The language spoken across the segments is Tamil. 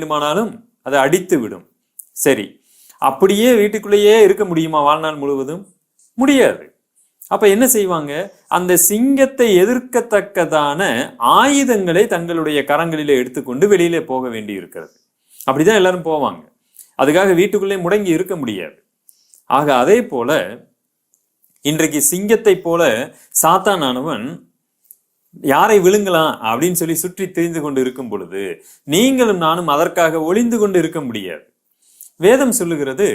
வேண்டுமானாலும் அதை அடித்து விடும். சரி அப்படியே வீட்டுக்குள்ளேயே இருக்க முடியுமா வாழ்நாள் முழுவதும்? முடியாது. அப்ப என்ன செய்வாங்க? அந்த சிங்கத்தை எதிர்க்கத்தக்கதான ஆயுதங்களை தங்களுடைய கரங்களிலே எடுத்துக்கொண்டு வெளியிலே போக வேண்டி இருக்கிறது அப்படிதான் எல்லாரும் போவாங்க. அதுக்காக வீட்டுக்குள்ளே முடங்கி இருக்க முடியாது. ஆக அதே போல இன்றைக்கு சிங்கத்தை போல சாத்தானானவன் யாரை விழுங்கலாம் அப்படின்னு சொல்லி சுற்றி தெரிந்து கொண்டு இருக்கும் பொழுது நீங்களும் நானும் அதற்காக ஒளிந்து கொண்டு இருக்க முடியாது. வேதம் சொல்லுகிறது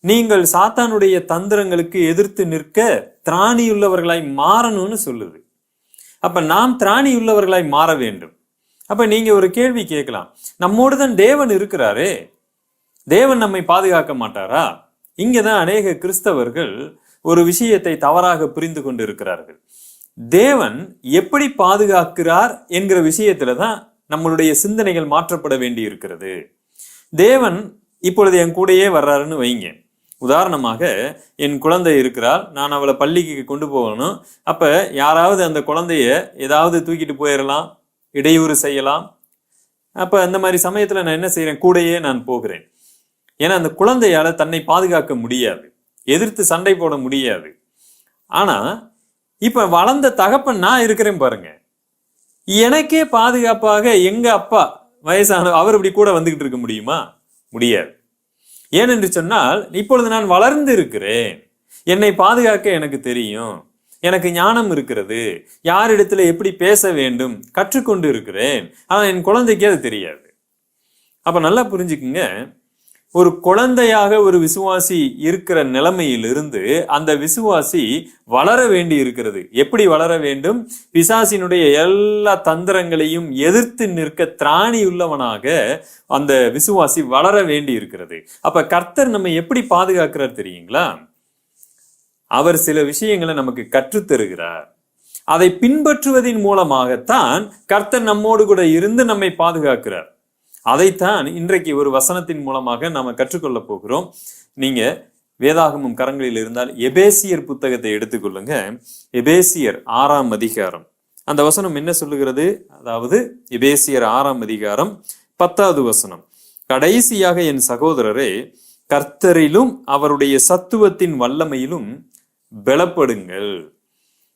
நீங்கள் சாத்தானுடைய தந்திரங்களுக்கு எதிர்த்து நிற்க திராணியுள்ளவர்களாய் மாறணும்னு சொல்லுது. அப்ப நாம் திராணியுள்ளவர்களாய் மாற வேண்டும். அப்ப நீங்க ஒரு கேள்வி கேட்கலாம் நம்மோடு தான் தேவன் இருக்கிறாரே தேவன் நம்மை பாதுகாக்க மாட்டாரா? இங்கதான் அநேக கிறிஸ்தவர்கள் ஒரு விஷயத்தை தவறாக புரிந்து கொண்டு இருக்கிறார்கள். தேவன் எப்படி பாதுகாக்கிறார் என்கிற விஷயத்துல தான் நம்மளுடைய சிந்தனைகள் மாற்றப்பட வேண்டி இருக்கிறது தேவன் இப்பொழுது என் கூடயே வர்றாருன்னு வைங்க. உதாரணமாக என் குழந்தை இருக்கிறாள் நான் அவளை பள்ளிக்கு கொண்டு போகணும். அப்ப யாராவது அந்த குழந்தைய ஏதாவது தூக்கிட்டு போயிடலாம் இடையூறு செய்யலாம். அப்ப அந்த மாதிரி சமயத்துல நான் என்ன செய்யறேன் கூடயே நான் போகிறேன். ஏன்னா அந்த குழந்தையால தன்னை பாதுகாக்க முடியாது. எதிர்த்து சண்டை போட முடியாது. ஆனா இப்போ வளர்ந்த தகப்பன் நான் இருக்கிறேன் பாருங்க. எனக்கே பாதுகாப்பாக எங்க அப்பா வயசான அவர் இப்படி கூட வந்துகிட்டு இருக்க முடியுமா? முடியாது. ஏனென்று சொன்னால் இப்பொழுது நான் வளர்ந்து இருக்கிறேன். என்னை பாதுகாக்க எனக்கு தெரியும். எனக்கு ஞானம் இருக்கிறது. யாரிடத்துல எப்படி பேச வேண்டும் கற்றுக்கொண்டு இருக்கிறேன். ஆனால் என் குழந்தைக்கு அது தெரியாது. அப்ப நல்லா புரிஞ்சுக்குங்க. ஒரு குழந்தையாக ஒரு விசுவாசி இருக்கிற நிலைமையிலிருந்து அந்த விசுவாசி வளர வேண்டி இருக்கிறது. எப்படி வளர வேண்டும்? பிசாசினுடைய எல்லா தந்திரங்களையும் எதிர்த்து நிற்க திராணி உள்ளவனாக அந்த விசுவாசி வளர வேண்டி இருக்கிறது. அப்ப கர்த்தர் நம்ம எப்படி பாதுகாக்கிறார் தெரியுங்களா? அவர் சில விஷயங்களை நமக்கு கற்றுத்தருகிறார் அதை பின்பற்றுவதன் மூலமாகத்தான் கர்த்தர் நம்மோடு கூட இருந்து நம்மை பாதுகாக்கிறார். அதைத்தான் இன்றைக்கு ஒரு வசனத்தின் மூலமாக நாம கற்றுக்கொள்ள போகிறோம். நீங்க வேதாகமம் கரங்களில் இருந்தால் எபேசியர் புத்தகத்தை எடுத்துக்கொள்ளுங்க எபேசியர் ஆறாம் அதிகாரம். அந்த வசனம் என்ன சொல்லுகிறது? அதாவது எபேசியர் ஆறாம் அதிகாரம் பத்தாவது வசனம். கடைசியாக என் சகோதரரே கர்த்தரிலும் அவருடைய சத்துவத்தின் வல்லமையிலும் பலப்படுங்கள்.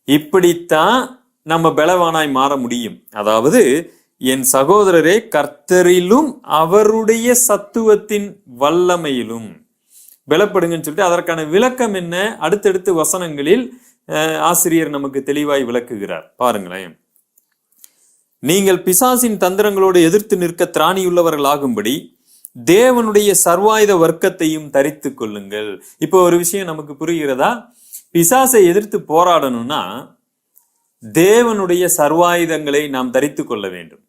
இப்படித்தான் நம்ம பலவானாய் மாற முடியும். அதாவது என் சகோதரரே கர்த்தரிலும் அவருடைய சத்துவத்தின் வல்லமையிலும். பலப்படுங்கன்னு சொல்லிட்டு அதற்கான விளக்கம் என்ன? அடுத்தடுத்து வசனங்களில் ஆசிரியர் நமக்கு தெளிவாய் விளக்குகிறார். பாருங்களேன். நீங்கள் பிசாசின் தந்திரங்களோடு எதிர்த்து நிற்க திராணியுள்ளவர்களாகும்படி தேவனுடைய சர்வாயுத வர்க்கத்தையும் தரித்து கொள்ளுங்கள். இப்போ ஒரு விஷயம் நமக்கு புரிகிறதா? பிசாசை எதிர்த்து போராடணும்னா தேவனுடைய சர்வாயுதங்களை நாம் தரித்து கொள்ள வேண்டும்.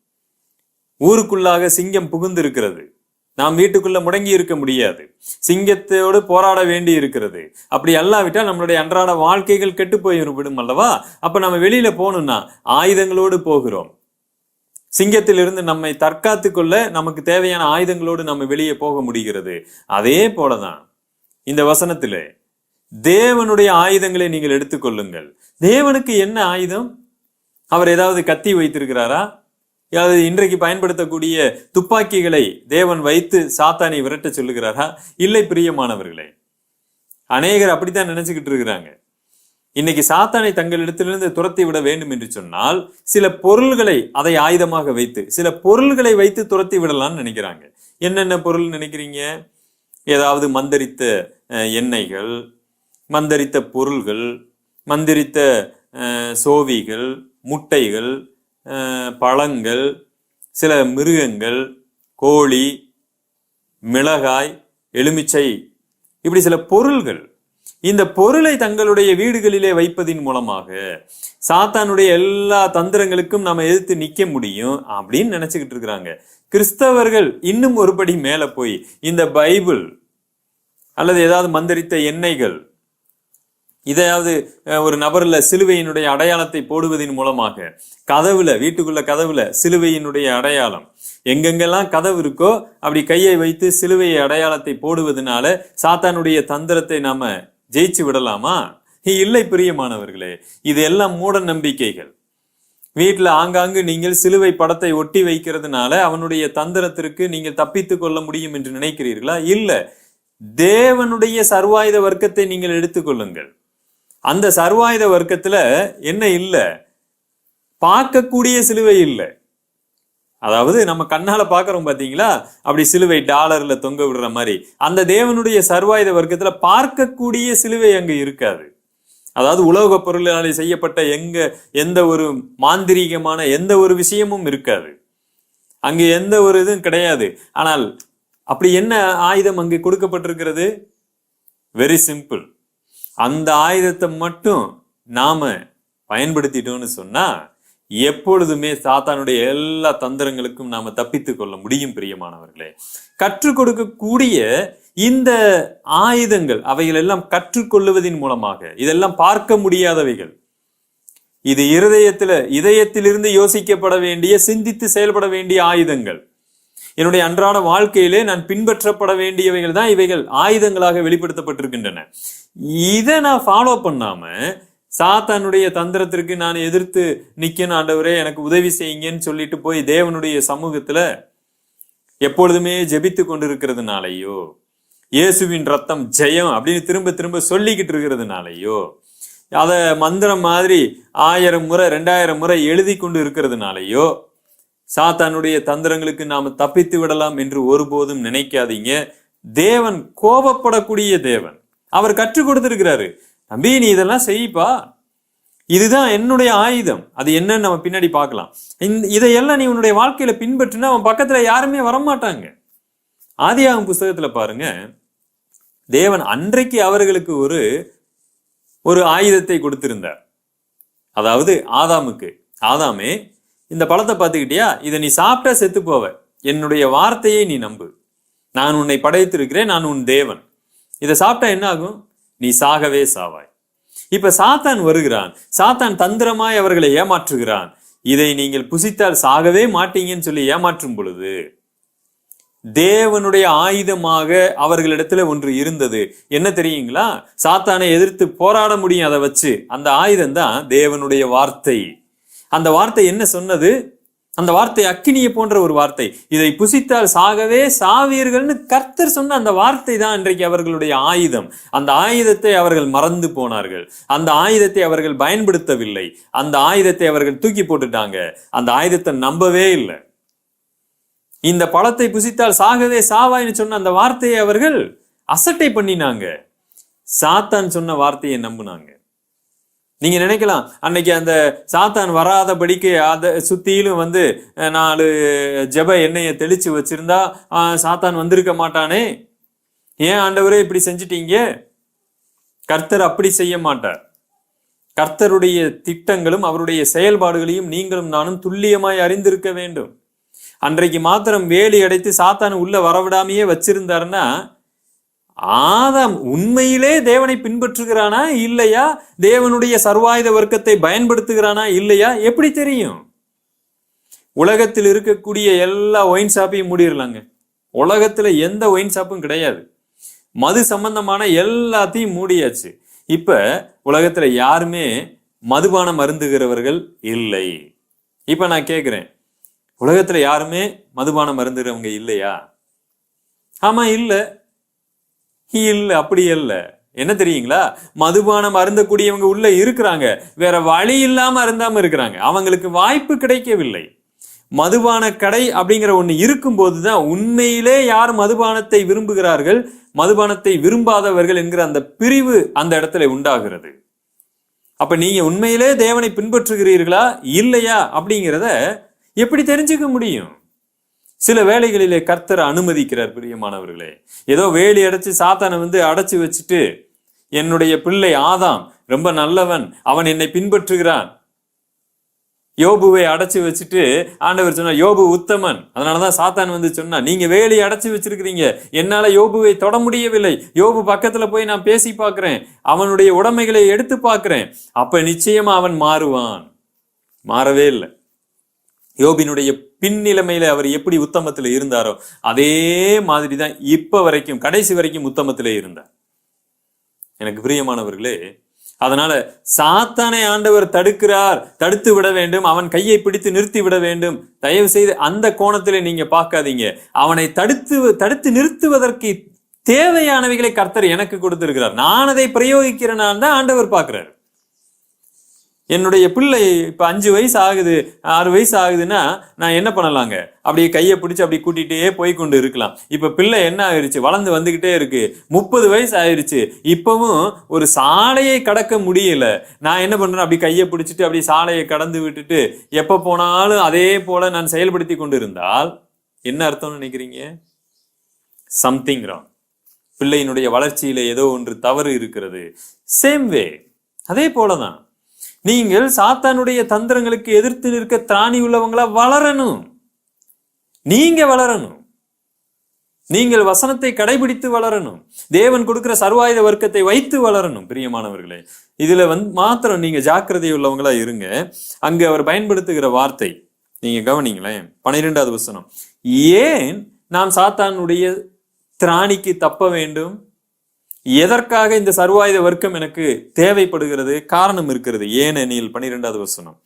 ஊருக்குள்ளாக சிங்கம் புகுந்து இருக்கிறது நாம் வீட்டுக்குள்ள முடங்கி இருக்க முடியாது. சிங்கத்தோடு போராட வேண்டி இருக்கிறது. அப்படி அல்லாவிட்டால் நம்மளுடைய அன்றாட வாழ்க்கைகள் கெட்டு போய்விடும் அல்லவா? அப்ப நம்ம வெளியில போகணும்னா ஆயுதங்களோடு போகிறோம். சிங்கத்திலிருந்து நம்மை தற்காத்து கொள்ள நமக்கு தேவையான ஆயுதங்களோடு நம்ம வெளியே போக முடிகிறது. அதே போலதான் இந்த வசனத்திலே. தேவனுடைய ஆயுதங்களை நீங்கள் எடுத்துக்கொள்ளுங்கள் தேவனுக்கு என்ன ஆயுதம்? அவர் ஏதாவது கத்தி வைத்திருக்கிறாரா? அது இன்றைக்கு பயன்படுத்தக்கூடிய துப்பாக்கிகளை தேவன் வைத்து சாத்தானை விரட்ட சொல்லுகிறாரா? இல்லை பிரியமானவர்களே. அநேகர் அப்படித்தான் நினைச்சுக்கிட்டு இருக்கிறாங்க. இன்னைக்கு சாத்தானை தங்களிடத்திலிருந்து துரத்தி விட வேண்டும் என்று சொன்னால் சில பொருள்களை அதை ஆயுதமாக வைத்து சில பொருள்களை வைத்து துரத்தி விடலாம்னு நினைக்கிறாங்க. என்னென்ன பொருள் நினைக்கிறீங்க? ஏதாவது மந்தரித்த அஹ், எண்ணெய்கள் மந்தரித்த பொருள்கள் மந்திரித்த சோவிகள் முட்டைகள் பழங்கள் சில மிருகங்கள் கோழி மிளகாய் எலுமிச்சை இப்படி சில பொருள்கள். இந்த பொருளை தங்களுடைய வீடுகளிலே வைப்பதின் மூலமாக சாத்தானுடைய எல்லா தந்திரங்களுக்கும் நாம எதிர்த்து நிக்க முடியும் அப்படின்னு நினைச்சுக்கிட்டு இருக்கிறாங்க. கிறிஸ்தவர்கள் இன்னும் ஒருபடி மேல போய் இந்த பைபிள் அல்லது ஏதாவது மந்திரித்த எண்ணெய்கள் இதையாவது அஹ், ஒரு நபர்ல சிலுவையினுடைய அடையாளத்தை போடுவதன் மூலமாக கதவுல வீட்டுக்குள்ள கதவுல சிலுவையினுடைய அடையாளம். எங்கெங்கெல்லாம் கதவு இருக்கோ அப்படி கையை வைத்து சிலுவையை அடையாளத்தை போடுவதனால சாத்தானுடைய தந்திரத்தை நாம ஜெயிச்சு விடலாமா? இல்லை பிரியமானவர்களே இது எல்லாம் மூட நம்பிக்கைகள். வீட்டில் ஆங்காங்கு நீங்கள் சிலுவை படத்தை ஒட்டி வைக்கிறதுனால அவனுடைய தந்திரத்திற்கு நீங்கள் தப்பித்து கொள்ள முடியும் என்று நினைக்கிறீர்களா? இல்ல. தேவனுடைய சர்வாயுத வர்க்கத்தை நீங்கள் எடுத்துக்கொள்ளுங்கள் அந்த சர்வாயுத வர்க்கத்துல என்ன இல்லை? பார்க்கக்கூடிய சிலுவை இல்லை. அதாவது நம்ம கண்ணால பாக்குறோம் பாத்தீங்களா? அப்படி சிலுவை டாலர்ல தொங்க விடுற மாதிரி. அந்த தேவனுடைய சர்வாயுத வர்க்கத்துல பார்க்கக்கூடிய சிலுவை அங்க இருக்காது. அதாவது உலோக பொருளாலே செய்யப்பட்ட எங்க எந்த ஒரு மாந்திரீகமான எந்த ஒரு விஷயமும் இருக்காது. அங்கு எந்த ஒரு இதுவும் கிடையாது. ஆனால் அப்படி என்ன ஆயுதம் அங்கு கொடுக்கப்பட்டிருக்கிறது? வெரி சிம்பிள் அந்த ஆயுதத்தை மட்டும் நாம பயன்படுத்திட்டோம்னு சொன்னா எப்பொழுதுமே சாத்தானுடைய எல்லா தந்திரங்களுக்கும் நாம தப்பித்துக் கொள்ள முடியும் பிரியமானவர்களே. கற்றுக் கொடுக்கக்கூடிய இந்த ஆயுதங்கள் அவைகள் எல்லாம் கற்றுக்கொள்ளுவதின் மூலமாக இதெல்லாம் பார்க்க முடியாதவைகள். இது இருதயத்துல இதயத்திலிருந்து யோசிக்கப்பட வேண்டிய சிந்தித்து செயல்பட வேண்டிய ஆயுதங்கள். என்னுடைய அன்றாட வாழ்க்கையிலே நான் பின்பற்றப்பட வேண்டியவைகள் தான் இவைகள். ஆயுதங்களாக வெளிப்படுத்தப்பட்டிருக்கின்றன. இதை நான் ஃபாலோ பண்ணாம சாத்தானுடைய தந்திரத்திற்கு நான் எதிர்த்து நிக்கணும் ஆண்டவரே எனக்கு உதவி செய்யுங்கன்னு சொல்லிட்டு போய் தேவனுடைய சமூகத்துல எப்பொழுதுமே ஜெபித்து கொண்டிருக்கிறதுனாலயோ இயேசுவின் ரத்தம் ஜெயம் அப்படின்னு திரும்ப திரும்ப சொல்லிக்கிட்டு இருக்கிறதுனாலயோ அத மந்திரம் மாதிரி ஆயிரம் முறை ரெண்டாயிரம் முறை எழுதி கொண்டு இருக்கிறதுனாலயோ சாத்தானுடைய தந்திரங்களுக்கு நாம தப்பித்து விடலாம் என்று ஒருபோதும் நினைக்காதீங்க. தேவன் கோபப்படக்கூடிய தேவன். அவர் கற்றுக் கொடுத்துருக்கிறாரு. தம்பி நீ இதெல்லாம் செய்ப்பா. இதுதான் என்னுடைய ஆயுதம். அது என்னன்னு நம்ம பின்னாடி பார்க்கலாம். இந்த இதையெல்லாம் நீ உன்னுடைய வாழ்க்கையில பின்பற்றினா அவன் பக்கத்துல யாருமே வரமாட்டாங்க. ஆதியாகும் புஸ்தகத்துல பாருங்க. தேவன் அன்றைக்கு அவர்களுக்கு ஒரு ஒரு ஆயுதத்தை கொடுத்திருந்தார். அதாவது ஆதாமுக்கு. ஆதாமே இந்த பழத்தை பார்த்துக்கிட்டியா? இதை நீ சாப்பிட்டா செத்து போவ. என்னுடைய வார்த்தையை நீ நம்பு. நான் உன்னை படைத்திருக்கிறேன். நான் உன் தேவன். இதை சாப்பிட்டா என்ன ஆகும் நீ சாகவே சாவாய். இப்ப சாத்தான் வருகிறான். சாத்தான் தந்திரமாய் அவர்களை ஏமாற்றுகிறான். இதை நீங்கள் புசித்தால் சாகவே மாட்டீங்கன்னு சொல்லி ஏமாற்றும் பொழுது தேவனுடைய ஆயுதமாக அவர்களிடத்துல ஒன்று இருந்தது. என்ன தெரியுங்களா? சாத்தானை எதிர்த்து போராட முடியும் அதை வச்சு. அந்த ஆயுதம் தான் தேவனுடைய வார்த்தை. அந்த வார்த்தை என்ன சொன்னது? அந்த வார்த்தை அக்கினியை போன்ற ஒரு வார்த்தை. இதை புசித்தால் சாகவே சாவீர்கள்னு கர்த்தர் சொன்ன அந்த வார்த்தை தான் இன்றைக்கு அவர்களுடைய ஆயுதம். அந்த ஆயுதத்தை அவர்கள் மறந்து போனார்கள். அந்த ஆயுதத்தை அவர்கள் பயன்படுத்தவில்லை. அந்த ஆயுதத்தை அவர்கள் தூக்கி போட்டுட்டாங்க. அந்த ஆயுதத்தை நம்பவே இல்லை. இந்த பழத்தை புசித்தால் சாகவே சாவாயின்னு சொன்ன அந்த வார்த்தையை அவர்கள் அசட்டை பண்ணினாங்க. சாத்தான் சொன்ன வார்த்தையை நம்புனாங்க. நீங்க நினைக்கலாம் அன்னைக்கு அந்த சாத்தான் வராதபடிக்கு அதை சுத்தியிலும் வந்து நாலு ஜெப எண்ணெயை தெளிச்சு வச்சிருந்தா சாத்தான் வந்திருக்க மாட்டானே? ஏன் ஆண்டவரே இப்படி செஞ்சிட்டீங்க? கர்த்தர் அப்படி செய்ய மாட்டார். கர்த்தருடைய திட்டங்களும் அவருடைய செயல்பாடுகளையும் நீங்களும் நானும் துல்லியமாய் அறிந்திருக்க வேண்டும். அன்றைக்கு மாத்திரம் வேலி அடைத்து சாத்தான் உள்ள வரவிடாமையே வச்சிருந்தாருன்னா ஆதாம் உண்மையிலே தேவனை பின்பற்றுகிறானா இல்லையா? தேவனுடைய சர்வாயுத வர்க்கத்தை பயன்படுத்துகிறானா இல்லையா? எப்படி தெரியும்? உலகத்தில் இருக்கக்கூடிய எல்லா ஒயின் ஷாப்பையும் மூடிடலாங்க. உலகத்துல எந்த ஒயின் ஷாப்பும் கிடையாது. மது சம்பந்தமான எல்லாத்தையும் மூடியாச்சு. இப்ப உலகத்துல யாருமே மதுபானம் அருந்துகிறவர்கள் இல்லை. இப்ப நான் கேக்குறேன். உலகத்துல யாருமே மதுபானம் அருந்துகிறவங்க இல்லையா? ஆமா இல்லை. இல்ல அப்படி இல்ல. என்ன தெரியுங்களா? மதுபானம் அருந்தக்கூடியவங்க உள்ள இருக்கிறாங்க. வேற வழி இல்லாம அருந்தாம இருக்கிறாங்க. அவங்களுக்கு வாய்ப்பு கிடைக்கவில்லை. மதுபான கடை அப்படிங்கிற ஒன்று இருக்கும்போது தான் உண்மையிலே யார் மதுபானத்தை விரும்புகிறார்கள் மதுபானத்தை விரும்பாதவர்கள் என்கிற அந்த பிரிவு அந்த இடத்துல உண்டாகிறது. அப்ப நீங்க உண்மையிலே தேவனை பின்பற்றுகிறீர்களா? இல்லையா? அப்படிங்கிறத எப்படி தெரிஞ்சுக்க முடியும்? சில வேலைகளிலே கர்த்தர் அனுமதிக்கிறார் பிரியமானவர்களே. ஏதோ வேலி அடைச்சு சாத்தானை வந்து அடைச்சு வச்சுட்டு என்னுடைய பிள்ளை ஆதாம் ரொம்ப நல்லவன் அவன் என்னை பின்பற்றுகிறான். யோபுவை அடைச்சு வச்சுட்டு ஆண்டவர் சொன்னார் யோபு உத்தமன். அதனாலதான் சாத்தான் வந்து சொன்னா நீங்க வேலி அடைச்சி வச்சிருக்கிறீங்க. என்னால யோபுவை தொட முடியவில்லை. யோபு பக்கத்துல போய் நான் பேசி பார்க்கிறேன். அவனுடைய உடைமைகளை எடுத்து பார்க்கிறேன். அப்ப நிச்சயமா அவன் மாறுவான். மாறவே இல்லை. யோபினுடைய பின்னிலைமையில அவர் எப்படி உத்தமத்துல இருந்தாரோ அதே மாதிரி தான் இப்ப வரைக்கும் கடைசி வரைக்கும் உத்தமத்திலே இருந்தார். எனக்கு பிரியமானவர்களே அதனால சாத்தானை ஆண்டவர் தடுக்கிறார் தடுத்து விட வேண்டும் அவன் கையை பிடித்து நிறுத்தி விட வேண்டும். தயவு செய்து அந்த கோணத்திலே நீங்க பார்க்காதீங்க. அவனை தடுத்து தடுத்து நிறுத்துவதற்கு தேவையானவைகளை கர்த்தர் எனக்கு கொடுத்திருக்கிறார். நான் அதை பிரயோகிக்கிறனால தான் ஆண்டவர் பார்க்கிறார். என்னுடைய பிள்ளை இப்போ அஞ்சு வயசு ஆகுது ஆறு வயசு ஆகுதுன்னா நான் என்ன பண்ணலாங்க? அப்படியே கையை பிடிச்சி அப்படி கூட்டிகிட்டே போய் கொண்டு இருக்கலாம். இப்போ பிள்ளை என்ன ஆயிருச்சு? வளர்ந்து வந்துக்கிட்டே இருக்கு. முப்பது வயசு ஆயிருச்சு. இப்போவும் ஒரு சாலையை கடக்க முடியல. நான் என்ன பண்ணுறேன் அப்படி கையை பிடிச்சிட்டு அப்படி சாலையை கடந்து விட்டுட்டு எப்போ போனாலும் அதே போல நான் செயல்படுத்தி கொண்டு இருந்தால் என்ன அர்த்தம்னு நினைக்கிறீங்க? சம்திங் ராங் பிள்ளையினுடைய வளர்ச்சியில் ஏதோ ஒன்று தவறு இருக்கிறது. சேம் வே அதே போலதான். நீங்கள் சாத்தானுடைய தந்திரங்களுக்கு எதிர்த்து நிற்க திராணி உள்ளவங்களா வளரணும். நீங்க வளரணும். நீங்கள் வசனத்தை கடைபிடித்து வளரணும். தேவன் கொடுக்கிற சர்வாயுத வர்க்கத்தை வைத்து வளரணும் பிரியமானவர்களே. இதுல வந்து மாத்திரம் நீங்க ஜாக்கிரதை உள்ளவங்களா இருங்க. அங்கு அவர் பயன்படுத்துகிற வார்த்தை நீங்க கவனிங்களேன் பனிரெண்டாவது வசனம். ஏன் நாம் சாத்தானுடைய திராணிக்கு தப்ப வேண்டும்? எதற்காக இந்த சர்வாயுத வர்க்கம் எனக்கு தேவைப்படுகிறது? காரணம் இருக்கிறது. ஏனெனில் பனிரெண்டாவது வசனம்.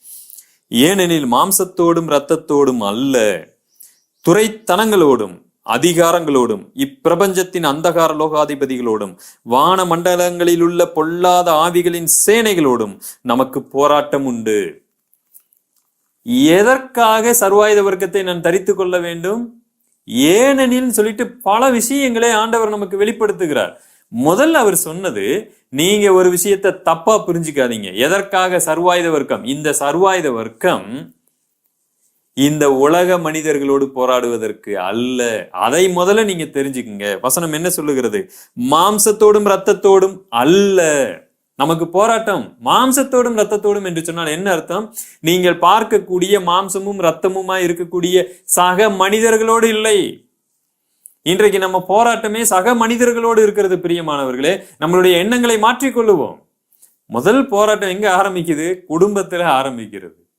ஏனெனில் மாம்சத்தோடும் இரத்தத்தோடும் அல்ல துறைத்தனங்களோடும் அதிகாரங்களோடும் இப்பிரபஞ்சத்தின் அந்தகார லோகாதிபதிகளோடும் வான மண்டலங்களில் உள்ள பொல்லாத ஆவிகளின் சேனைகளோடும் நமக்கு போராட்டம் உண்டு. எதற்காக சர்வாயுத வர்க்கத்தை நான் தரித்து கொள்ள வேண்டும்? ஏனெனில் சொல்லிட்டு பல விஷயங்களை ஆண்டவர் நமக்கு வெளிப்படுத்துகிறார். முதல்ல அவர் சொன்னது நீங்க ஒரு விஷயத்தை தப்பா புரிஞ்சுக்காதீங்க. எதற்காக சர்வாயுத வர்க்கம்? இந்த சர்வாயுத வர்க்கம் இந்த உலக மனிதர்களோடு போராடுவதற்கு அல்ல. அதை முதல்ல நீங்க தெரிஞ்சுக்குங்க. வசனம் என்ன சொல்லுகிறது? மாம்சத்தோடும் ரத்தத்தோடும் அல்ல. நமக்கு போராட்டம். மாம்சத்தோடும் ரத்தத்தோடும் என்று சொன்னால் என்ன அர்த்தம்? நீங்கள் பார்க்கக்கூடிய மாம்சமும் ரத்தமுமா இருக்கக்கூடிய சக மனிதர்களோடு இல்லை. இன்றைக்கு நம்ம போராட்டமே சக மனிதர்களோடு இருக்கிறது பிரியமானவர்களே. நம்மளுடைய எண்ணங்களை மாற்றிக்கொள்ளுவோம். முதல் போராட்டம் எங்க ஆரம்பிக்குது? குடும்பத்துல ஆரம்பிக்கிறது.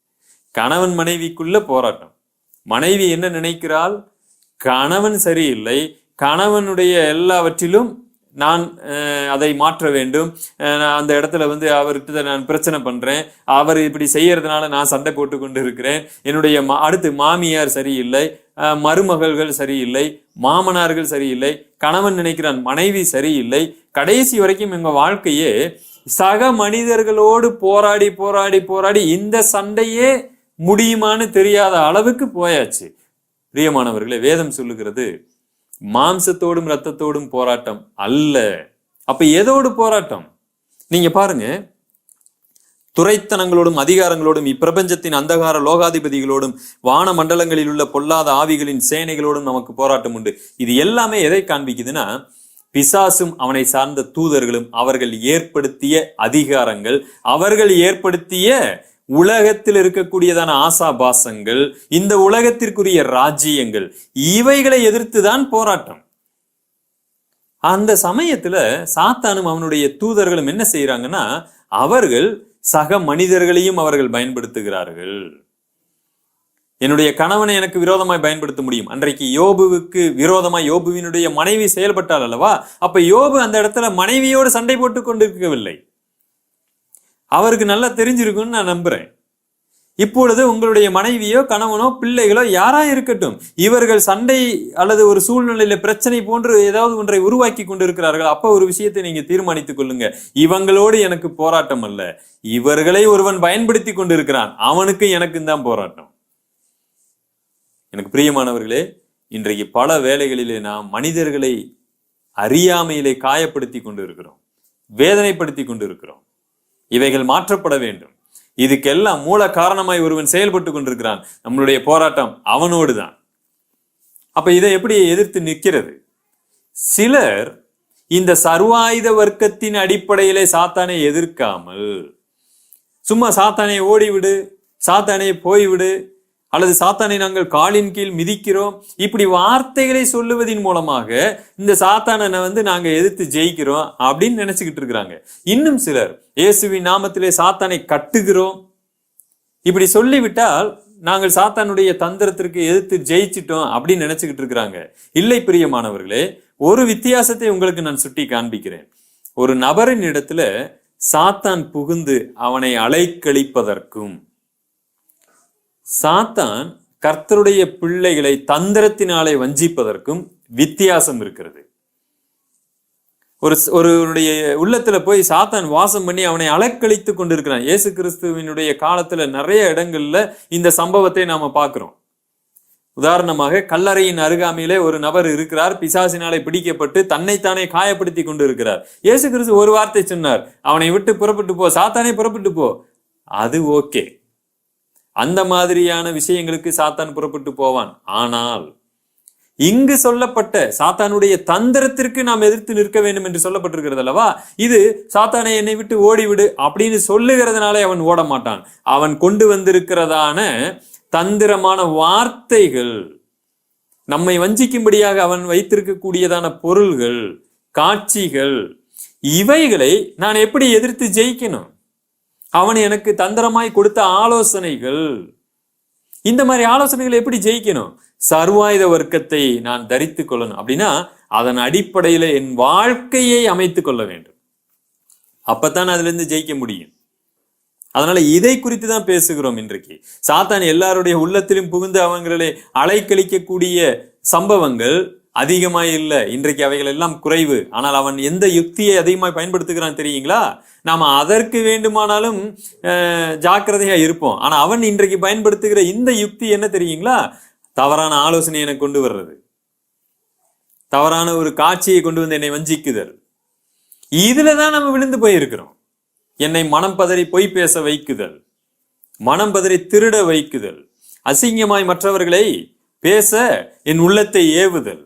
கணவன் மனைவிக்குள்ள போராட்டம். மனைவி என்ன நினைக்கிறாள்? கணவன் சரியில்லை. கணவனுடைய எல்லாவற்றிலும் நான் அஹ், அதை மாற்ற வேண்டும். நான் அந்த இடத்துல வந்து அவர்கிட்ட நான் பிரச்சனை பண்றேன். அவர் இப்படி செய்யறதுனால நான் சண்டை போட்டு கொண்டு இருக்கிறேன். என்னுடைய மா- அடுத்து மாமியார் சரியில்லை. மருமகள்கள் சரியில்லை மாமனார்கள் சரியில்லை கணவன் நினைக்கிறான் மனைவி சரியில்லை. கடைசி வரைக்கும் எங்க வாழ்க்கையே சக மனிதர்களோடு போராடி போராடி போராடி இந்த சண்டையே முடியுமான்னு தெரியாத அளவுக்கு போயாச்சு. பிரியமானவர்களே வேதம் சொல்லுகிறது மாம்சத்தோடும் ரத்தத்தோடும் போராட்டம் அல்ல. அப்ப எதோடு போராட்டம்? நீங்க பாருங்க துறைத்தனங்களோடும் அதிகாரங்களோடும் இப்பிரபஞ்சத்தின் அந்தகார லோகாதிபதிகளோடும் வான மண்டலங்களில் உள்ள பொல்லாத ஆவிகளின் சேனைகளோடும் நமக்கு போராட்டம் உண்டு. இது எல்லாமே எதை காண்பிக்குதுன்னா பிசாசும் அவனை சார்ந்த தூதர்களும் அவர்கள் ஏற்படுத்திய அதிகாரங்கள் அவர்கள் ஏற்படுத்திய உலகத்தில் இருக்கக்கூடியதான ஆசாபாசங்கள் இந்த உலகத்திற்குரிய ராஜ்யங்கள் இவைகளை எதிர்த்துதான் போராட்டம். அந்த சமயத்துல சாத்தானும் அவனுடைய தூதர்களும் என்ன செய்யறாங்கன்னா அவர்கள் சக மனிதர்களையும் அவர்கள் பயன்படுத்துகிறார்கள். என்னுடைய கணவனை எனக்கு விரோதமாய் பயன்படுத்த முடியும். அன்றைக்கு யோபுவுக்கு விரோதமாய் யோபுவினுடைய மனைவி செயல்பட்டாள் அல்லவா? அப்ப யோபு அந்த இடத்துல மனைவியோடு சண்டை போட்டு கொண்டிருக்கவில்லை. அவருக்கு நல்லா தெரிஞ்சிருக்கும்னு நான் நம்புறேன். இப்பொழுது உங்களுடைய மனைவியோ கணவனோ பிள்ளைகளோ யாரா இருக்கட்டும் இவர்கள் சண்டை அல்லது ஒரு சூழ்நிலையில பிரச்சனை போன்று ஏதாவது ஒன்றை உருவாக்கி கொண்டிருக்கிறார்கள் அப்ப ஒரு விஷயத்தை நீங்க தீர்மானித்துக் கொள்ளுங்க. இவங்களோடு எனக்கு போராட்டம் அல்ல. இவர்களை ஒருவன் பயன்படுத்தி கொண்டிருக்கிறான். அவனுக்கு எனக்கும் தான் போராட்டம். எனக்கு பிரியமானவர்களே இன்றைக்கு பல வேலைகளிலே நாம் மனிதர்களை அறியாமையிலே காயப்படுத்தி கொண்டு இருக்கிறோம் வேதனைப்படுத்தி கொண்டு இருக்கிறோம் இவைகள் மாற்றப்பட வேண்டும். இதுக்கெல்லாம் மூல காரணமாய் ஒருவன் செயல்பட்டு கொண்டிருக்கிறான். நம்மளுடைய போராட்டம் அவனோடு தான் அப்ப இதை எப்படி எதிர்த்து நிற்கிறது? சிலர் இந்த சர்வாயுத வர்க்கத்தின் அடிப்படையிலே சாத்தானை எதிர்க்காமல் சும்மா சாத்தானை ஓடிவிடு சாத்தானை போய்விடு அல்லது சாத்தானை நாங்கள் காலின் கீழ் மிதிக்கிறோம். இப்படி வார்த்தைகளை சொல்லுவதின் மூலமாக இந்த சாத்தானனை வந்து நாங்க எதிர்த்து ஜெயிக்கிறோம் அப்படின்னு நினைச்சுக்கிட்டு இருக்கிறாங்க. இன்னும் சிலர் இயேசுவின் நாமத்திலே சாத்தானை கட்டுகிறோம். இப்படி சொல்லிவிட்டால் நாங்கள் சாத்தானுடைய தந்திரத்திற்கு எதிர்த்து ஜெயிச்சிட்டோம் அப்படின்னு நினைச்சுக்கிட்டு இருக்கிறாங்க. இல்லை பிரியமானவர்களே ஒரு வித்தியாசத்தை உங்களுக்கு நான் சுட்டி காண்பிக்கிறேன். ஒரு நபரின் இடத்துல சாத்தான் புகுந்து அவனை அலைக்கழிப்பதற்கும் சாத்தான் கர்த்தருடைய பிள்ளைகளை தந்திரத்தினாலே வஞ்சிப்பதற்கும் வித்தியாசம் இருக்கிறது. ஒரு ஒருவருடைய உள்ளத்துல போய் சாத்தான் வாசம் பண்ணி அவனை அலக்களித்து கொண்டிருக்கிறான். இயேசு கிறிஸ்துவினுடைய காலத்துல நிறைய இடங்கள்ல இந்த சம்பவத்தை நாம பார்க்கிறோம். உதாரணமாக கல்லறையின் அருகாமையிலே ஒரு நபர் இருக்கிறார். பிசாசினாலே பிடிக்கப்பட்டு தன்னைத்தானே காயப்படுத்தி கொண்டு இருக்கிறார் இயேசு கிறிஸ்து ஒரு வார்த்தை சொன்னார். அவனை விட்டு புறப்பட்டு போ சாத்தானே புறப்பட்டு போ. அது ஓகே. அந்த மாதிரியான விஷயங்களுக்கு சாத்தான் புறப்பட்டு போவான். ஆனால் இங்கு சொல்லப்பட்ட சாத்தானுடைய தந்திரத்திற்கு நாம் எதிர்த்து நிற்க வேண்டும் என்று சொல்லப்பட்டிருக்கிறது அல்லவா? இது சாத்தானை என்னை விட்டு ஓடிவிடு அப்படின்னு சொல்லுகிறதுனாலே அவன் ஓட மாட்டான். அவன் கொண்டு வந்திருக்கிறதான தந்திரமான வார்த்தைகள் நம்மை வஞ்சிக்கும்படியாக அவன் வைத்திருக்கக்கூடியதான பொருள்கள் காட்சிகள் இவைகளை நான் எப்படி எதிர்த்து ஜெயிக்கணும்? அவன் எனக்கு தந்திரமாய் கொடுத்த ஆலோசனைகள். இந்த மாதிரி ஆலோசனைகளை எப்படி ஜெயிக்கணும்? சர்வாயுத வர்க்கத்தை நான் தரித்து கொள்ளணும். அப்படின்னா அதன் அடிப்படையில என் வாழ்க்கையை அமைத்துக் கொள்ள வேண்டும். அப்பத்தான் அதுல இருந்து ஜெயிக்க முடியும். அதனால இதை குறித்து தான் பேசுகிறோம் இன்றைக்கு. சாத்தான் எல்லாருடைய உள்ளத்திலும் புகுந்து அவங்களை அலைக்கழிக்கக்கூடிய சம்பவங்கள் அதிகமாய் இல்லை. இன்றைக்கு அவைகள் எல்லாம் குறைவு. ஆனால் அவன் எந்த யுக்தியை அதிகமாய் பயன்படுத்துகிறான் தெரியுங்களா? நாம அதற்கு வேண்டுமானாலும் ஜாக்கிரதையாக ஜாக்கிரதையா இருப்போம். ஆனால் அவன் இன்றைக்கு பயன்படுத்துகிற இந்த யுக்தி என்ன தெரியுங்களா? தவறான ஆலோசனை என கொண்டு வர்றது. தவறான ஒரு காட்சியை கொண்டு வந்து என்னை வஞ்சிக்குதல். இதில் தான் நம்ம விழுந்து போயிருக்கிறோம். என்னை மனம் பதறி பொய் பேச வைக்குதல். மனம் பதறி திருட வைக்குதல். அசிங்கமாய் மற்றவர்களை பேச என் உள்ளத்தை ஏவுதல்.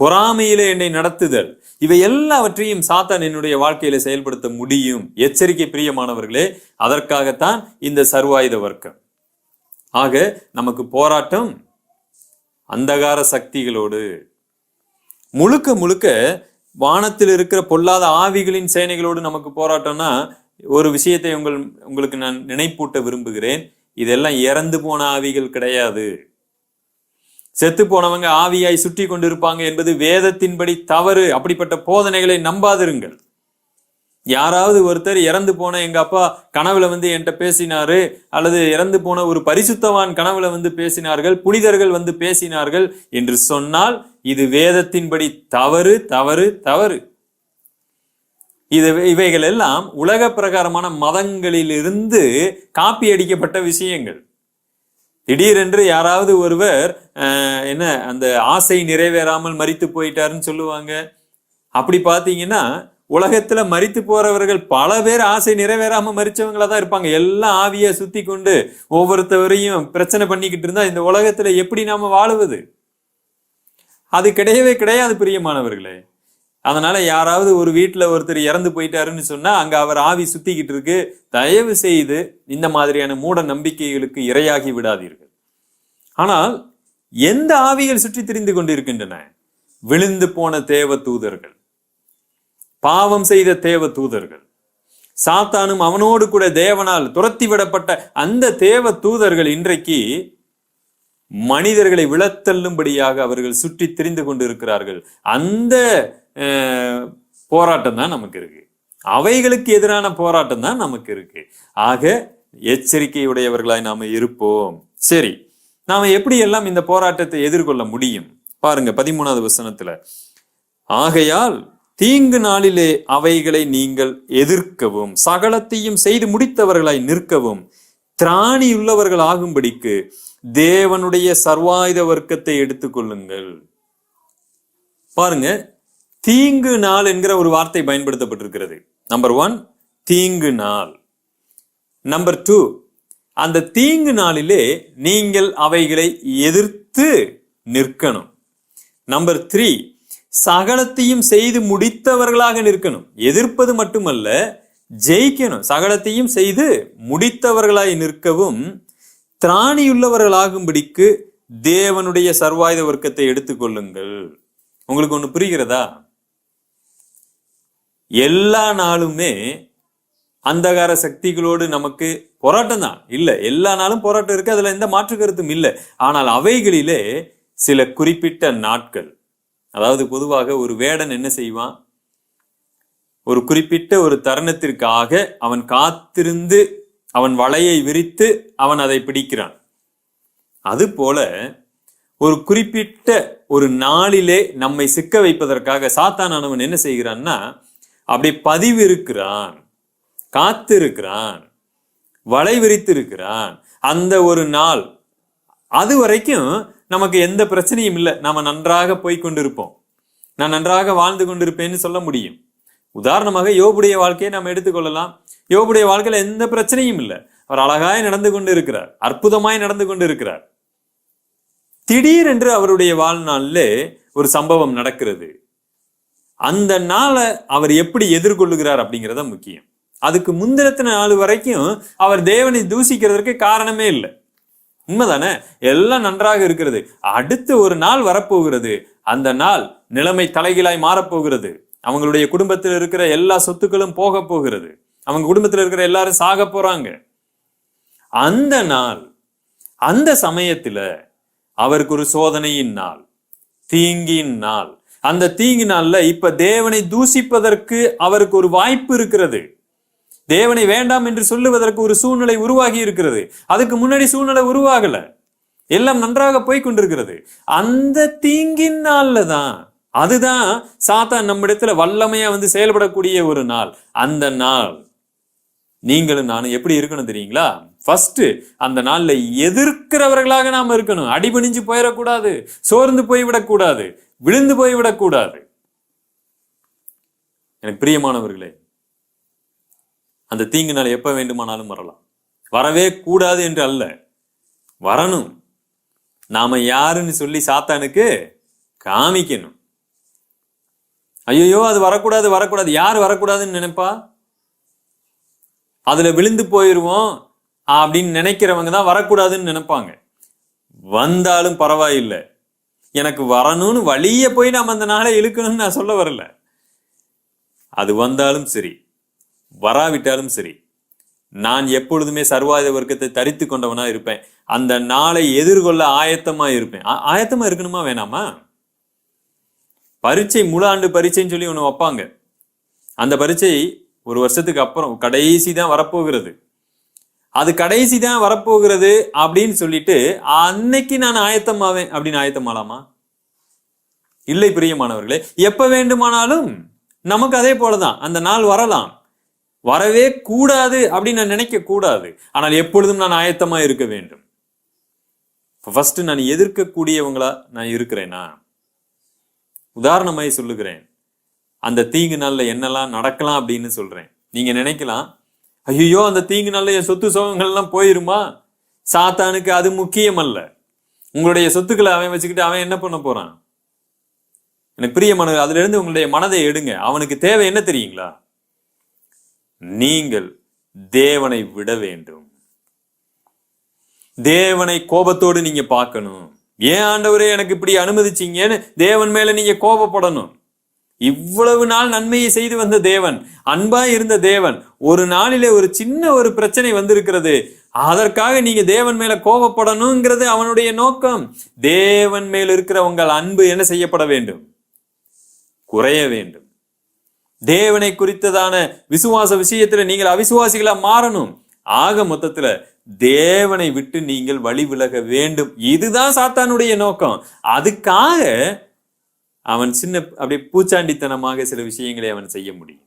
பொறாமையிலே என்னை நடத்துதல். இவை எல்லாவற்றையும் சாத்தான் என்னுடைய வாழ்க்கையில செயல்படுத்த முடியும். எச்சரிக்கை பிரியமானவர்களே அதற்காகத்தான் இந்த சர்வாயுத வர்க்கம். ஆக நமக்கு போராட்டம் அந்தகார சக்திகளோடு. முழுக்க முழுக்க வானத்தில் இருக்கிற பொல்லாத ஆவிகளின் சேனைகளோடு நமக்கு போராட்டம்னா ஒரு விஷயத்தை உங்கள் உங்களுக்கு நான் நினைப்பூட்ட விரும்புகிறேன். இதெல்லாம் இறந்து போன ஆவிகள் கிடையாது. செத்து போனவங்க ஆவியாய் சுற்றி கொண்டிருப்பாங்க என்பது வேதத்தின்படி தவறு. அப்படிப்பட்ட போதனைகளை நம்பாதிருங்கள். யாராவது ஒருத்தர் இறந்து போன எங்க அப்பா கனவுல வந்து என்கிட்ட பேசினாரு அல்லது இறந்து போன ஒரு பரிசுத்தவான் கனவுல வந்து பேசினார்கள் புனிதர்கள் வந்து பேசினார்கள் என்று சொன்னால் இது வேதத்தின்படி தவறு தவறு தவறு. இது இவைகள் எல்லாம் உலக பிரகாரமான மதங்களிலிருந்து காப்பி அடிக்கப்பட்ட விஷயங்கள். திடீரென்று யாராவது ஒருவர் என்ன அந்த ஆசை நிறைவேறாமல் மறித்து போயிட்டாருன்னு சொல்லுவாங்க. அப்படி பார்த்தீங்கன்னா உலகத்துல மரித்து போறவர்கள் பல பேர் ஆசை நிறைவேறாம மறிச்சவங்களா தான் இருப்பாங்க. எல்லாம் ஆவிய சுத்தி கொண்டு ஒவ்வொருத்தவரையும் பிரச்சனை பண்ணிக்கிட்டு இருந்தா இந்த உலகத்துல எப்படி நாம வாழுவது? அது கிடையவே கிடையாது பிரியமானவர்களே. அதனால யாராவது ஒரு வீட்டுல ஒருத்தர் இறந்து போயிட்டாருன்னு சொன்னா அங்க அவர் ஆவி சுத்திக்கிட்டு இருக்கு. தயவு செய்து இந்த மாதிரியான மூட நம்பிக்கைகளுக்கு இரையாகி விடாதீர்கள். ஆனால் எந்த ஆவிகள் சுற்றி திரிந்து கொண்டிருக்கின்றன? விழுந்து போன தேவ தூதர்கள் பாவம் செய்த தேவ தூதர்கள் சாத்தானும் அவனோடு கூட தேவனால் துரத்தி விடப்பட்ட அந்த தேவ தூதர்கள் இன்றைக்கு மனிதர்களை விழத்தள்ளும்படியாக அவர்கள் சுற்றி திரிந்து கொண்டிருக்கிறார்கள். அந்த போராட்டம் தான் நமக்கு இருக்கு. அவைகளுக்கு எதிரான போராட்டம் தான் நமக்கு இருக்கு. ஆக எச்சரிக்கையுடையவர்களாய் நாம இருப்போம். சரி நாம எப்படி எல்லாம் இந்த போராட்டத்தை எதிர்கொள்ள முடியும்? பாருங்க பதிமூணாவது வசனத்துல. ஆகையால் தீங்கு நாளிலே அவைகளை நீங்கள் எதிர்க்கவும் சகலத்தையும் செய்து முடித்தவர்களாய் நிற்கவும் திராணி உள்ளவர்கள் ஆகும்படிக்கு தேவனுடைய சர்வாயுத வர்க்கத்தை எடுத்துக்கொள்ளுங்கள். பாருங்க தீங்கு நாள் என்கிற ஒரு வார்த்தை பயன்படுத்தப்பட்டிருக்கிறது. நம்பர் ஒன் தீங்கு நாள். நம்பர் டூ அந்த தீங்கு நாளிலே நீங்கள் அவைகளை எதிர்த்து நிற்கணும். நம்பர் த்ரீ சகலத்தையும் செய்து முடித்தவர்களாக நிற்கணும். எதிர்ப்பது மட்டுமல்ல ஜெயிக்கணும். சகலத்தையும் செய்து முடித்தவர்களாய் நிற்கவும் திராணியுள்ளவர்களாகும்படிக்கு தேவனுடைய சர்வாயுத வர்க்கத்தை எடுத்துக்கொள்ளுங்கள். உங்களுக்கு ஒன்று புரிகிறதா? எல்லா நாளுமே அந்தகார சக்திகளோடு நமக்கு போராட்டம் தான். இல்ல எல்லா நாளும் போராட்டம் இருக்கு அதுல எந்த மாற்று கருத்தும் இல்லை. ஆனால் அவைகளிலே சில குறிப்பிட்ட நாட்கள் அதாவது பொதுவாக ஒரு வேடன் என்ன செய்வான்? ஒரு குறிப்பிட்ட ஒரு தருணத்திற்காக அவன் காத்திருந்து அவன் வலையை விரித்து அவன் அதை பிடிக்கிறான். அதுபோல ஒரு குறிப்பிட்ட ஒரு நாளிலே நம்மை சிக்க வைப்பதற்காக சாத்தானவன் என்ன செய்கிறான்னா அப்படி பதிவு இருக்கிறான் காத்திருக்கிறான் வலை விரித்திருக்கிறான் அந்த ஒரு நாள் அது வரைக்கும் நமக்கு எந்த பிரச்சனையும் இல்லை. நாம நன்றாக போய் கொண்டிருப்போம். நான் நன்றாக வாழ்ந்து கொண்டிருப்பேன்னு சொல்ல முடியும். உதாரணமாக யோபுடைய வாழ்க்கையை நம்ம எடுத்துக்கொள்ளலாம் யோபுடைய வாழ்க்கையில எந்த பிரச்சனையும் இல்லை. அவர் அழகாய் நடந்து கொண்டு இருக்கிறார் அற்புதமாய் நடந்து கொண்டு இருக்கிறார் திடீரென்று அவருடைய வாழ்நாளில் ஒரு சம்பவம் நடக்கிறது. அந்த நாளை அவர் எப்படி எதிர்கொள்ளுகிறார் அப்படிங்கிறத முக்கியம். அதுக்கு முந்தினத்தின நாள் வரைக்கும் அவர் தேவனை தூசிக்கிறதற்கு காரணமே இல்லை. உண்மைதானே? எல்லாம் நன்றாக இருக்கிறது. அடுத்து ஒரு நாள் வரப்போகிறது. அந்த நாள் நிலைமை தலைகீழாய் மாறப்போகிறது. அவங்களுடைய குடும்பத்தில் இருக்கிற எல்லா சொத்துக்களும் போக போகிறது. அவங்க குடும்பத்தில் இருக்கிற எல்லாரும் சாக போறாங்க. அந்த நாள் அந்த சமயத்துல அவருக்கு ஒரு சோதனையின் நாள் தீங்கின் நாள். அந்த தீங்கு நாள்ல இப்ப தேவனை தூசிப்பதற்கு அவருக்கு ஒரு வாய்ப்பு இருக்கிறது. தேவனை வேண்டாம் என்று சொல்லுவதற்கு ஒரு சூழ்நிலை உருவாகி இருக்கிறது. அதுக்கு முன்னாடி சூழ்நிலை உருவாகல. எல்லாம் நன்றாக போய் கொண்டிருக்கிறது. அந்த தீங்கின் நாள்ல தான் அதுதான் சாத்தான் நம்மிடத்துல வல்லமையா வந்து செயல்படக்கூடிய ஒரு நாள். அந்த நாள். நீங்களும் நானும் எப்படி இருக்கணும் தெரியுங்களா? ஃபர்ஸ்ட் அந்த நாளில் எதிர்க்கிறவர்களாக நாம் இருக்கணும். அடிபணிஞ்சு போயிடக்கூடாது. சோர்ந்து போய்விடக்கூடாது. விழுந்து போய்விடக்கூடாது எனக்கு பிரியமானவர்களே அந்த தீங்கு நாள் எப்ப வேண்டுமானாலும் வரலாம். வரவே கூடாது என்று அல்ல. வரணும். நாம யாருன்னு சொல்லி சாத்தானுக்கு காமிக்கணும். ஐயோ அது வரக்கூடாது வரக்கூடாது. யார் வரக்கூடாதுன்னு நினைப்பா? அதுல விழுந்து போயிருவோம் அப்படின்னு நினைக்கிறவங்க தான் வரக்கூடாதுன்னு நினைப்பாங்க. வந்தாலும் பரவாயில்லை. எனக்கு வரணும்னு வழிய போய் நாம் அந்த நாளை இழுக்கணும்னு நான் சொல்ல வரல. அது வந்தாலும் சரி வராவிட்டாலும் சரி நான் எப்பொழுதுமே சர்வாயுத வர்க்கத்தை தரித்து கொண்டவனா இருப்பேன். அந்த நாளை எதிர்கொள்ள ஆயத்தமா இருப்பேன். ஆ- ஆயத்தமா இருக்கணுமா வேணாமா? பரீட்சை முழு ஆண்டு பரீட்சைன்னு சொல்லி ஒன்று வைப்பாங்க. அந்த பரீட்சை ஒரு வருஷத்துக்கு அப்புறம் கடைசி தான் வரப்போகிறது. அது கடைசி தான் வரப்போகிறது அப்படின்னு சொல்லிட்டு அன்னைக்கு நான் ஆயத்தமாவேன் அப்படின்னு ஆயத்தமாலாமா இல்லை பிரியமானவர்களே. எப்ப வேண்டுமானாலும் நமக்கு அதே போலதான். அந்த நாள் வரலாம். வரவே கூடாது அப்படின்னு நான் நினைக்க கூடாது. ஆனால் எப்பொழுதும் நான் ஆயத்தமா இருக்க வேண்டும். ஃபர்ஸ்ட் நான் எதிர்க்கக்கூடியவங்களா நான் இருக்கிறேனா? உதாரணமாய் சொல்லுகிறேன். அந்த தீங்கு நாளில் என்னெல்லாம் நடக்கலாம் அப்படின்னு சொல்றேன். நீங்க நினைக்கலாம் ஐயோ அந்த தீங்கு என் சொத்து சோகங்கள்லாம் போயிருமா? சாத்தானுக்கு அது முக்கியம் அல்ல உங்களுடைய சொத்துக்களை அவன் வச்சுக்கிட்டு அவன் என்ன பண்ண போறான்? எனக்கு பிரியமான அதுல இருந்து உங்களுடைய மனதை எடுங்க. அவனுக்கு தேவை என்ன தெரியுங்களா? நீங்கள் தேவனை விட வேண்டும். தேவனை கோபத்தோடு நீங்க பார்க்கணும். ஏன் ஆண்டவரே எனக்கு இப்படி அனுமதிச்சீங்கன்னு தேவன் மேல நீங்க கோபப்படணும். இவ்வளவு நாள் நன்மையை செய்து வந்த தேவன் அன்பா இருந்த தேவன் ஒரு நாளிலே ஒரு சின்ன ஒரு பிரச்சனை வந்திருக்கிறது. அதற்காக நீங்க தேவன் மேல கோபப்படணுங்கிறது அவனுடைய நோக்கம். தேவன் மேல் இருக்கிற உங்கள் அன்பு என்ன செய்யப்பட வேண்டும்? குறைய வேண்டும். தேவனை குறித்ததான விசுவாச விஷயத்துல நீங்கள் அவிசுவாசிகளா மாறணும். ஆக மொத்தத்துல தேவனை விட்டு நீங்கள் வழி விலக வேண்டும். இதுதான் சாத்தானுடைய நோக்கம். அதுக்காக அவன் சின்ன அப்படியே பூச்சாண்டித்தனமாக சில விஷயங்களை அவன் செய்ய முடியும்.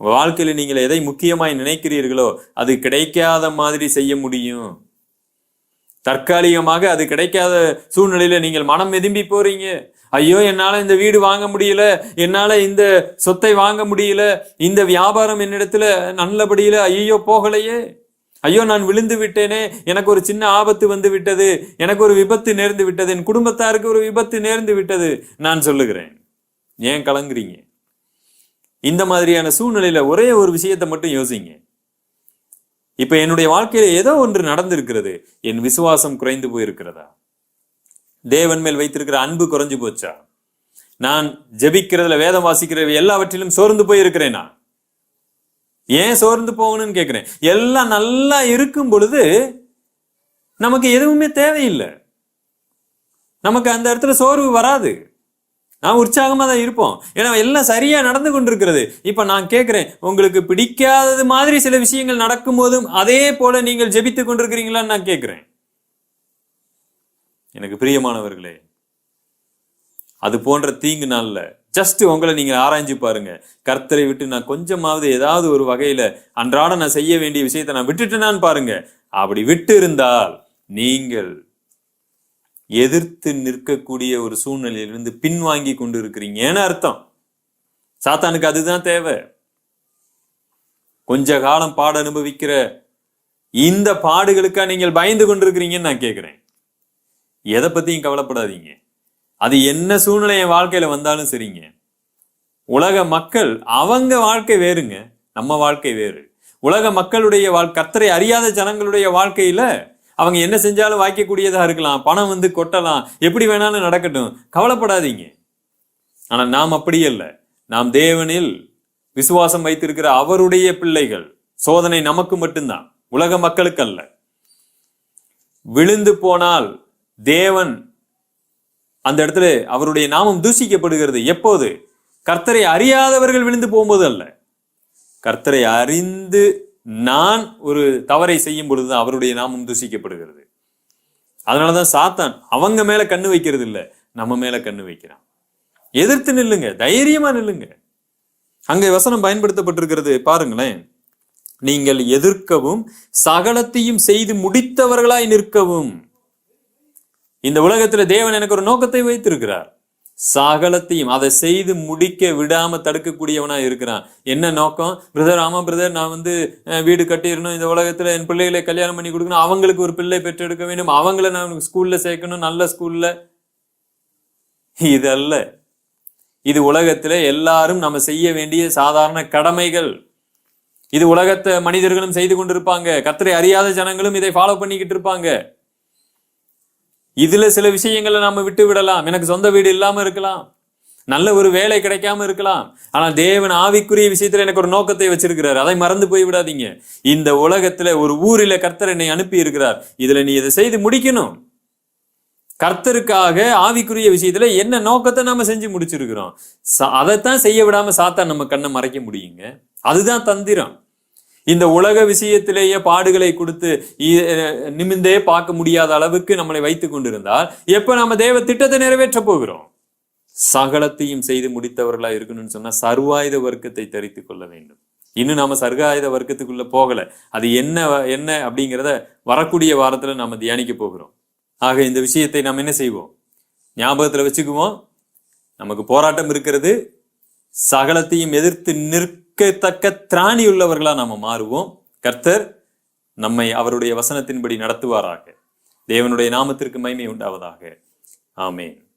வாழ்க்கையில் நீங்கள் எதை முக்கியமாய் நினைக்கிறீர்களோ அது கிடைக்காத மாதிரி செய்ய முடியும். தற்காலிகமாக அது கிடைக்காத சூழ்நிலையில நீங்கள் மனம் எதும்பி போறீங்க. ஐயோ என்னால இந்த வீடு வாங்க முடியல என்னால இந்த சொத்தை வாங்க முடியல இந்த வியாபாரம் என்னிடத்துல நல்லபடியில ஐயோ போகலையே. ஐயோ நான் விழுந்து விட்டேனே எனக்கு ஒரு சின்ன ஆபத்து வந்து விட்டது எனக்கு ஒரு விபத்து நேர்ந்து விட்டது என் குடும்பத்தாருக்கு ஒரு விபத்து நேர்ந்து விட்டது நான் சொல்லுகிறேன். ஏன் கலங்குறீங்க? இந்த மாதிரியான சூழ்நிலையில ஒரே ஒரு விஷயத்தை மட்டும் யோசிங்க. இப்ப என்னுடைய வாழ்க்கையில ஏதோ ஒன்று நடந்திருக்கிறது என் விசுவாசம் குறைந்து போயிருக்கிறதா? தேவன் மேல் வைத்திருக்கிற அன்பு குறைஞ்சு போச்சா? நான் ஜெபிக்கிறதுல வேதம் வாசிக்கிறது எல்லாவற்றிலும் சோர்ந்து போயிருக்கிறேனா? ஏன் சோர்ந்து போகணும்னு கேட்குறேன் எல்லாம் நல்லா இருக்கும் பொழுது நமக்கு எதுவுமே தேவையில்லை. நமக்கு அந்த இடத்துல சோர்வு வராது. நான் உற்சாகமாக தான் இருப்போம். ஏன்னா எல்லாம் சரியாக நடந்து கொண்டிருக்கிறது. இப்போ நான் கேட்குறேன் உங்களுக்கு பிடிக்காதது மாதிரி சில விஷயங்கள் நடக்கும் போதும் அதே போல நீங்கள் ஜெபித்து கொண்டிருக்கிறீங்களான்னு நான் கேட்குறேன் எனக்கு பிரியமானவர்களே அது போன்ற தீங்கு நாள்ல ஜஸ்ட் உங்களை நீங்க ஆராய்ஞ்சு பாருங்க. கர்த்தரை விட்டு நான் கொஞ்சமாவது ஏதாவது ஒரு வகையில அன்றாட நான் செய்ய வேண்டிய விஷயத்தை நான் விட்டுட்டேனான்னு பாருங்க. அப்படி விட்டு இருந்தால் நீங்கள் எதிர்த்து நிற்கக்கூடிய ஒரு சூழ்நிலையிலிருந்து பின்வாங்கி கொண்டு இருக்கிறீங்கன்னு அர்த்தம்? சாத்தானுக்கு அதுதான் தேவை. கொஞ்ச காலம் பாட அனுபவிக்கிற இந்த பாடுகளுக்கா நீங்கள் பயந்து கொண்டிருக்கிறீங்கன்னு நான் கேட்கிறேன் எதை பத்தியும் கவலைப்படாதீங்க. அது என்ன சூழ்நிலை என் வாழ்க்கையில வந்தாலும் சரிங்க. உலக மக்கள் அவங்க வாழ்க்கை வேறுங்க. நம்ம வாழ்க்கை வேறு. உலக மக்களுடைய வாழ் கத்தரை அறியாத ஜனங்களுடைய வாழ்க்கையில அவங்க என்ன செஞ்சாலும் வாய்க்கக்கூடியதா இருக்கலாம். பணம் வந்து கொட்டலாம். எப்படி வேணாலும் நடக்கட்டும். கவலைப்படாதீங்க. ஆனால் நாம் அப்படி அல்ல. நாம் தேவனில் விசுவாசம் வைத்திருக்கிற அவருடைய பிள்ளைகள் சோதனை நமக்கு மட்டும்தான். உலக மக்களுக்கு அல்ல. விழுந்து போனால் தேவன் அந்த இடத்துல அவருடைய நாமம் தூஷிக்கப்படுகிறது எப்போது? கர்த்தரை அறியாதவர்கள் விழுந்து போகும்போது அல்ல. கர்த்தரை அறிந்து நான் ஒரு தவறை செய்யும் பொழுது அவருடைய நாமம் தூஷிக்கப்படுகிறது அதனாலதான் சாத்தான் அவங்க மேல கண்ணு வைக்கிறது இல்ல நம்ம மேல கண்ணு வைக்கிறான். எதிர்த்து நில்லுங்க தைரியமா நில்லுங்க. அங்கே வசனம் பயன்படுத்தப்பட்டிருக்கிறது பாருங்களேன். நீங்கள் எதிர்க்கவும் சகலத்தையும் செய்து முடித்தவர்களாய் நிற்கவும். இந்த உலகத்துல தேவன் எனக்கு ஒரு நோக்கத்தை வைத்திருக்கிறார். சகலத்தையும் அதை செய்து முடிக்க விடாம தடுக்கக்கூடியவனா இருக்கிறான். என்ன நோக்கம்? பிரதர் ஆமா பிரதர் நான் வந்து வீடு கட்டிடணும். இந்த உலகத்துல என் பிள்ளைகளை கல்யாணம் பண்ணி கொடுக்கணும். அவங்களுக்கு ஒரு பிள்ளை பெற்றெடுக்க வேண்டும். அவங்கள நான் ஸ்கூல்ல சேர்க்கணும். நல்ல ஸ்கூல்ல. இதல்ல. இது உலகத்துல எல்லாரும் நம்ம செய்ய வேண்டிய சாதாரண கடமைகள். இது உலகத்தை மனிதர்களும் செய்து கொண்டிருப்பாங்க. கர்த்தரை அறியாத ஜனங்களும் இதை ஃபாலோ பண்ணிக்கிட்டு இருப்பாங்க. இதுல சில விஷயங்களை நாம விட்டு விடலாம். எனக்கு சொந்த வீடு இல்லாம இருக்கலாம். நல்ல ஒரு வேலை கிடைக்காம இருக்கலாம். ஆனா தேவன் ஆவிக்குரிய விஷயத்துல எனக்கு ஒரு நோக்கத்தை வச்சிருக்கிறார். அதை மறந்து போய் விடாதீங்க. இந்த உலகத்துல ஒரு ஊரில கர்த்தர் என்னை அனுப்பி இருக்கிறார். இதுல நீ இதை செய்து முடிக்கணும். கர்த்தருக்காக ஆவிக்குரிய விஷயத்துல என்ன நோக்கத்தை நாம செஞ்சு முடிச்சிருக்கிறோம்? ச- அதைத்தான் செய்ய விடாம சாத்தா நம்ம கண்ணை மறைக்க முடியுங்க? அதுதான் தந்திரம். இந்த உலக விஷயத்திலேயே பாடுகளை கொடுத்து நிமிந்தே நிமிர்ந்தே பார்க்க முடியாத அளவுக்கு நம்மளை வைத்துக் கொண்டிருந்தால் எப்ப நம்ம தேவ திட்டத்தை நிறைவேற்ற போகிறோம்? சகலத்தையும் செய்து முடித்தவர்களா இருக்கணும்னு சொன்னா சர்வாயுத வர்க்கத்தை தரித்துக் கொள்ள வேண்டும். இன்னும் நாம சர்காயுத வர்க்கத்துக்குள்ள போகல. அது என்ன வ- என்ன அப்படிங்கிறத வரக்கூடிய வாரத்துல நாம தியானிக்க போகிறோம். ஆக இந்த விஷயத்தை நாம் என்ன செய்வோம்? ஞாபகத்துல வச்சுக்குவோம். நமக்கு போராட்டம் இருக்கிறது. சகலத்தையும் எதிர்த்து தக்க திராணி உள்ளவர்களா நாம மாறுவோம். கர்த்தர் நம்மை அவருடைய வசனத்தின்படி நடத்துவாராக. தேவனுடைய நாமத்திற்கு மகிமை உண்டாவதாக. ஆமேன்.